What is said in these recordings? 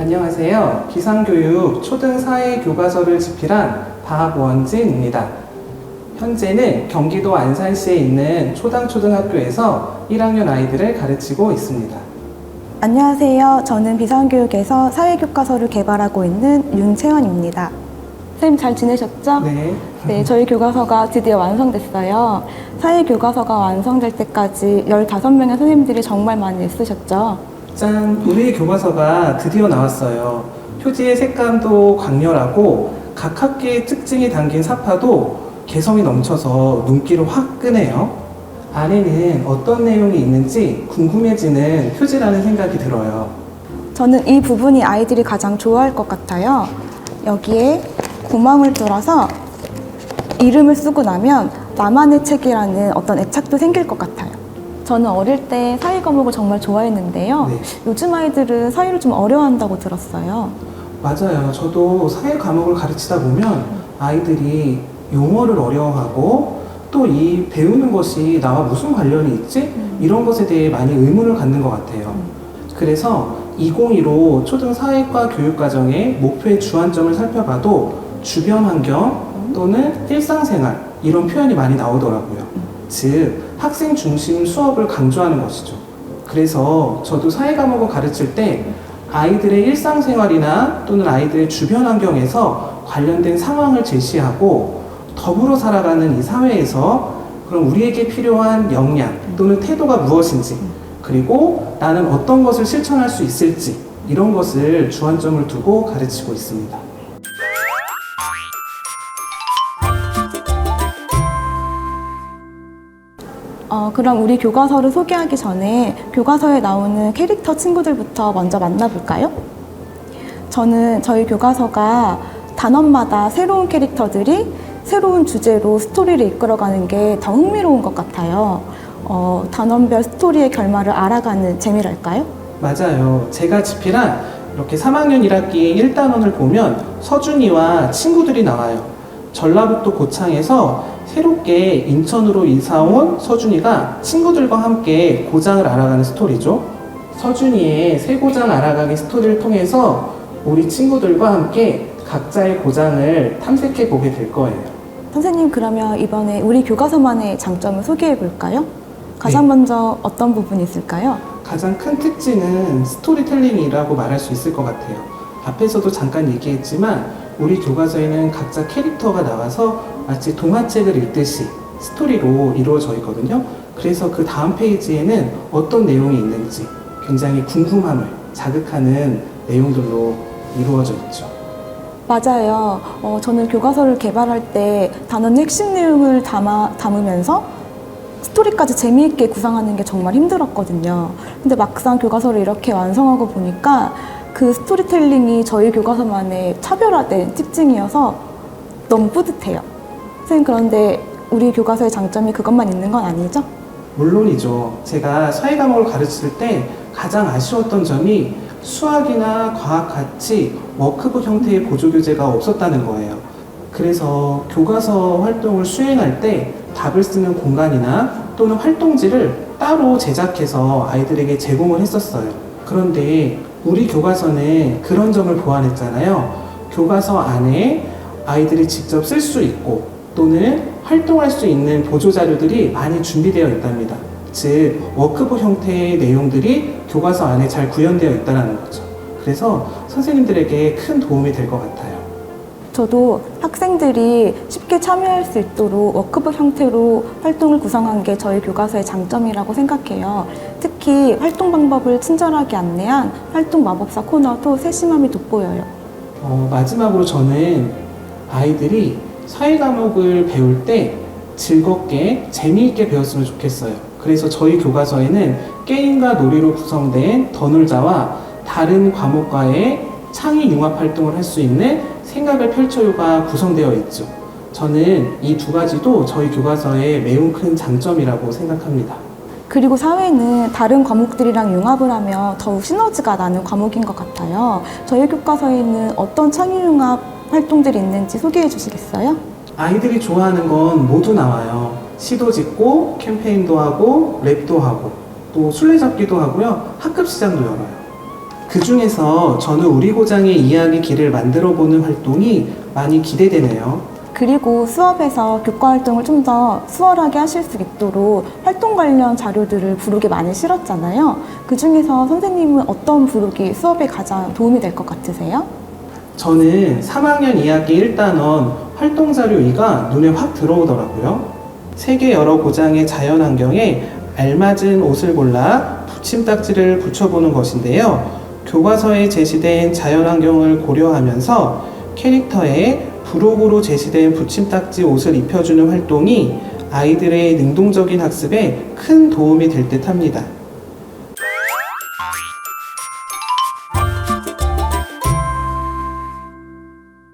안녕하세요. 기상교육 초등 사회 교과서를 집필한 박원진입니다. 현재는 경기도 안산시에 있는 초당초등학교에서 1학년 아이들을 가르치고 있습니다. 안녕하세요. 저는 비상교육에서 사회교과서를 개발하고 있는 윤채원입니다. 선생님 잘 지내셨죠? 네. 네, 저희 교과서가 드디어 완성됐어요. 사회교과서가 완성될 때까지 15명의 선생님들이 정말 많이 애쓰셨죠? 짠! 우리 교과서가 드디어 나왔어요. 표지의 색감도 강렬하고 각 학기의 특징이 담긴 사파도 개성이 넘쳐서 눈길을 확 끄네요. 안에는 어떤 내용이 있는지 궁금해지는 표지라는 생각이 들어요. 저는 이 부분이 아이들이 가장 좋아할 것 같아요. 여기에 구멍을 뚫어서 이름을 쓰고 나면 나만의 책이라는 어떤 애착도 생길 것 같아요. 저는 어릴 때 사회 과목을 정말 좋아했는데요. 네. 요즘 아이들은 사회를 좀 어려워한다고 들었어요. 맞아요. 저도 사회 과목을 가르치다 보면 아이들이 용어를 어려워하고 또 이 배우는 것이 나와 무슨 관련이 있지? 이런 것에 대해 많이 의문을 갖는 것 같아요. 그래서 2015 초등 사회과 교육과정의 목표의 주안점을 살펴봐도 주변 환경 또는 일상생활 이런 표현이 많이 나오더라고요. 즉, 학생 중심 수업을 강조하는 것이죠. 그래서 저도 사회 과목을 가르칠 때 아이들의 일상생활이나 또는 아이들의 주변 환경에서 관련된 상황을 제시하고 더불어 살아가는 이 사회에서 그럼 우리에게 필요한 역량 또는 태도가 무엇인지 그리고 나는 어떤 것을 실천할 수 있을지 이런 것을 주안점을 두고 가르치고 있습니다. 어, 그럼 우리 교과서를 소개하기 전에 교과서에 나오는 캐릭터 친구들부터 먼저 만나볼까요? 저는 저희 교과서가 단원마다 새로운 캐릭터들이 새로운 주제로 스토리를 이끌어가는 게 더 흥미로운 것 같아요. 어, 단원별 스토리의 결말을 알아가는 재미랄까요? 맞아요. 제가 집필한 이렇게 3학년 1학기 1단원을 보면 서준이와 친구들이 나와요. 전라북도 고창에서 새롭게 인천으로 이사온 서준이가 친구들과 함께 고장을 알아가는 스토리죠. 서준이의 새 고장 알아가기 스토리를 통해서 우리 친구들과 함께 각자의 고장을 탐색해 보게 될 거예요. 선생님 그러면 이번에 우리 교과서만의 장점을 소개해 볼까요? 가장 네. 먼저 어떤 부분이 있을까요? 가장 큰 특징은 스토리텔링이라고 말할 수 있을 것 같아요. 앞에서도 잠깐 얘기했지만 우리 교과서에는 각자 캐릭터가 나와서 마치 동화책을 읽듯이 스토리로 이루어져 있거든요. 그래서 그 다음 페이지에는 어떤 내용이 있는지 굉장히 궁금함을 자극하는 내용들로 이루어져 있죠. 맞아요. 어, 저는 교과서를 개발할 때 단원 핵심 내용을 담아, 담으면서 스토리까지 재미있게 구상하는 게 정말 힘들었거든요. 근데 막상 교과서를 이렇게 완성하고 보니까 그 스토리텔링이 저희 교과서만의 차별화된 특징이어서 너무 뿌듯해요. 선생님, 그런데 우리 교과서의 장점이 그것만 있는 건 아니죠? 물론이죠. 제가 사회 과목을 가르칠 때 가장 아쉬웠던 점이 수학이나 과학 같이 워크북 형태의 보조 교재가 없었다는 거예요. 그래서 교과서 활동을 수행할 때 답을 쓰는 공간이나 또는 활동지를 따로 제작해서 아이들에게 제공을 했었어요. 그런데 우리 교과서는 그런 점을 보완했잖아요. 교과서 안에 아이들이 직접 쓸 수 있고 또는 활동할 수 있는 보조 자료들이 많이 준비되어 있답니다. 즉 워크북 형태의 내용들이 교과서 안에 잘 구현되어 있다는 거죠. 그래서 선생님들에게 큰 도움이 될 것 같아요. 저도 학생들이 쉽게 참여할 수 있도록 워크북 형태로 활동을 구성한 게 저희 교과서의 장점이라고 생각해요. 특히 활동 방법을 친절하게 안내한 활동 마법사 코너도 세심함이 돋보여요. 어, 마지막으로 저는 아이들이 사회 과목을 배울 때 즐겁게 재미있게 배웠으면 좋겠어요. 그래서 저희 교과서에는 게임과 놀이로 구성된 더 놀자와 다른 과목과의 창의 융합 활동을 할 수 있는 생각을 펼쳐요가 구성되어 있죠. 저는 이 두 가지도 저희 교과서의 매우 큰 장점이라고 생각합니다. 그리고 사회는 다른 과목들이랑 융합을 하며 더욱 시너지가 나는 과목인 것 같아요. 저희 교과서에는 어떤 창의융합 활동들이 있는지 소개해 주시겠어요? 아이들이 좋아하는 건 모두 나와요. 시도 짓고 캠페인도 하고 랩도 하고 또 술래잡기도 하고요. 학급 시장도 열어요. 그 중에서 저는 우리 고장의 이야기 길을 만들어 보는 활동이 많이 기대되네요. 그리고 수업에서 교과 활동을 좀 더 수월하게 하실 수 있도록 활동 관련 자료들을 부록에 많이 실었잖아요. 그 중에서 선생님은 어떤 부록이 수업에 가장 도움이 될 것 같으세요? 저는 3학년 이야기 1단원 활동 자료 2가 눈에 확 들어오더라고요. 세계 여러 고장의 자연 환경에 알맞은 옷을 골라 붙임딱지를 붙여보는 것인데요. 교과서에 제시된 자연 환경을 고려하면서 캐릭터에 부록으로 제시된 붙임딱지 옷을 입혀주는 활동이 아이들의 능동적인 학습에 큰 도움이 될 듯 합니다.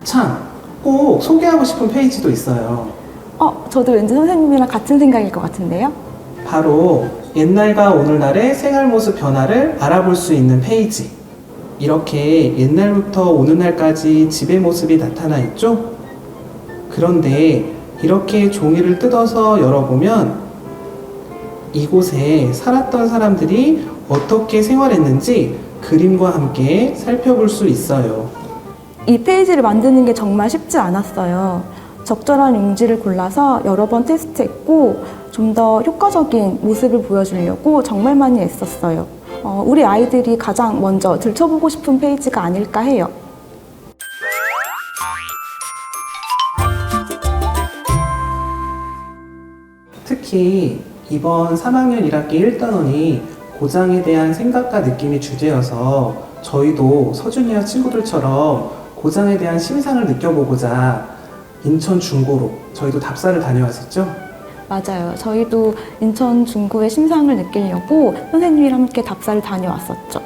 참, 꼭 소개하고 싶은 페이지도 있어요. 어, 저도 왠지 선생님이랑 같은 생각일 것 같은데요? 바로 옛날과 오늘날의 생활 모습 변화를 알아볼 수 있는 페이지. 이렇게 옛날부터 오늘날까지 집의 모습이 나타나 있죠? 그런데 이렇게 종이를 뜯어서 열어보면 이곳에 살았던 사람들이 어떻게 생활했는지 그림과 함께 살펴볼 수 있어요. 이 페이지를 만드는 게 정말 쉽지 않았어요. 적절한 용지를 골라서 여러 번 테스트했고 좀 더 효과적인 모습을 보여주려고 정말 많이 애썼어요. 어, 우리 아이들이 가장 먼저 들춰보고 싶은 페이지가 아닐까 해요. 특히 이번 3학년 1학기 1단원이 고장에 대한 생각과 느낌이 주제여서 저희도 서준이와 친구들처럼 고장에 대한 심상을 느껴보고자 인천 중고로 저희도 답사를 다녀왔었죠. 맞아요. 저희도 인천 중구의 심상을 느끼려고 선생님이랑 함께 답사를 다녀왔었죠.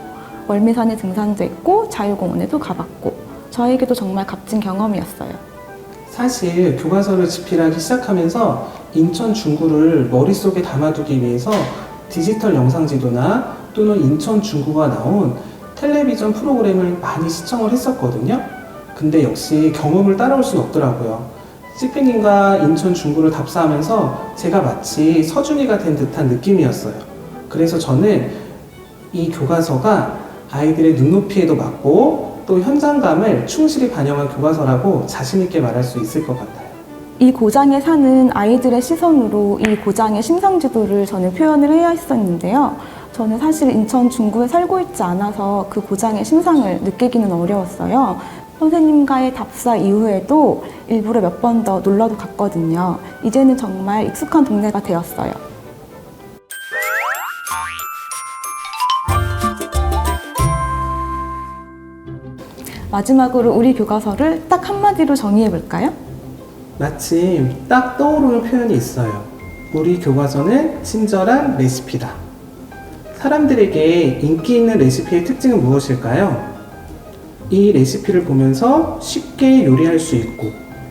월미산에 등산도 했고 자유공원에도 가봤고 저에게도 정말 값진 경험이었어요. 사실 교과서를 집필하기 시작하면서 인천 중구를 머릿속에 담아두기 위해서 디지털 영상 지도나 또는 인천 중구가 나온 텔레비전 프로그램을 많이 시청을 했었거든요. 근데 역시 경험을 따라올 수는 없더라고요. 시피님과 인천 중구를 답사하면서 제가 마치 서준이가 된 듯한 느낌이었어요. 그래서 저는 이 교과서가 아이들의 눈높이에도 맞고 또 현장감을 충실히 반영한 교과서라고 자신있게 말할 수 있을 것 같아요. 이 고장에 사는 아이들의 시선으로 이 고장의 심상 지도를 저는 표현을 해야 했었는데요. 저는 사실 인천 중구에 살고 있지 않아서 그 고장의 심상을 느끼기는 어려웠어요. 선생님과의 답사 이후에도 일부러 몇 번 더 놀러도 갔거든요. 이제는 정말 익숙한 동네가 되었어요. 마지막으로 우리 교과서를 딱 한마디로 정의해 볼까요? 마침 딱 떠오르는 표현이 있어요. 우리 교과서는 친절한 레시피다. 사람들에게 인기 있는 레시피의 특징은 무엇일까요? 이 레시피를 보면서 쉽게 요리할 수 있고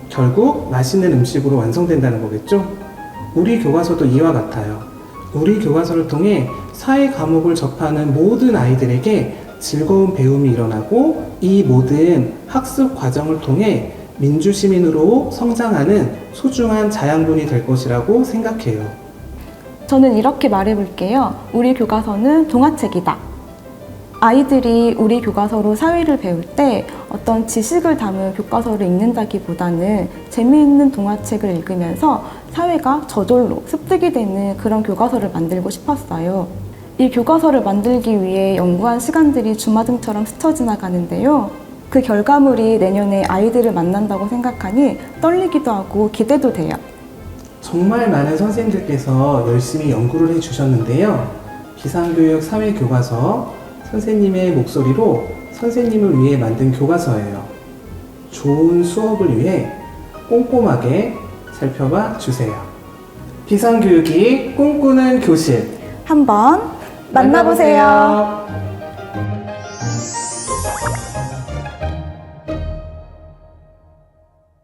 결국 맛있는 음식으로 완성된다는 거겠죠? 우리 교과서도 이와 같아요. 우리 교과서를 통해 사회 과목을 접하는 모든 아이들에게 즐거운 배움이 일어나고 이 모든 학습 과정을 통해 민주시민으로 성장하는 소중한 자양분이 될 것이라고 생각해요. 저는 이렇게 말해볼게요. 우리 교과서는 동화책이다. 아이들이 우리 교과서로 사회를 배울 때 어떤 지식을 담은 교과서를 읽는다기보다는 재미있는 동화책을 읽으면서 사회가 저절로 습득이 되는 그런 교과서를 만들고 싶었어요. 이 교과서를 만들기 위해 연구한 시간들이 주마등처럼 스쳐 지나가는데요. 그 결과물이 내년에 아이들을 만난다고 생각하니 떨리기도 하고 기대도 돼요. 정말 많은 선생님들께서 열심히 연구를 해주셨는데요. 비상교육 사회교과서 선생님의 목소리로 선생님을 위해 만든 교과서예요. 좋은 수업을 위해 꼼꼼하게 살펴봐 주세요. 비상교육이 꿈꾸는 교실. 한번 만나보세요. 만나보세요.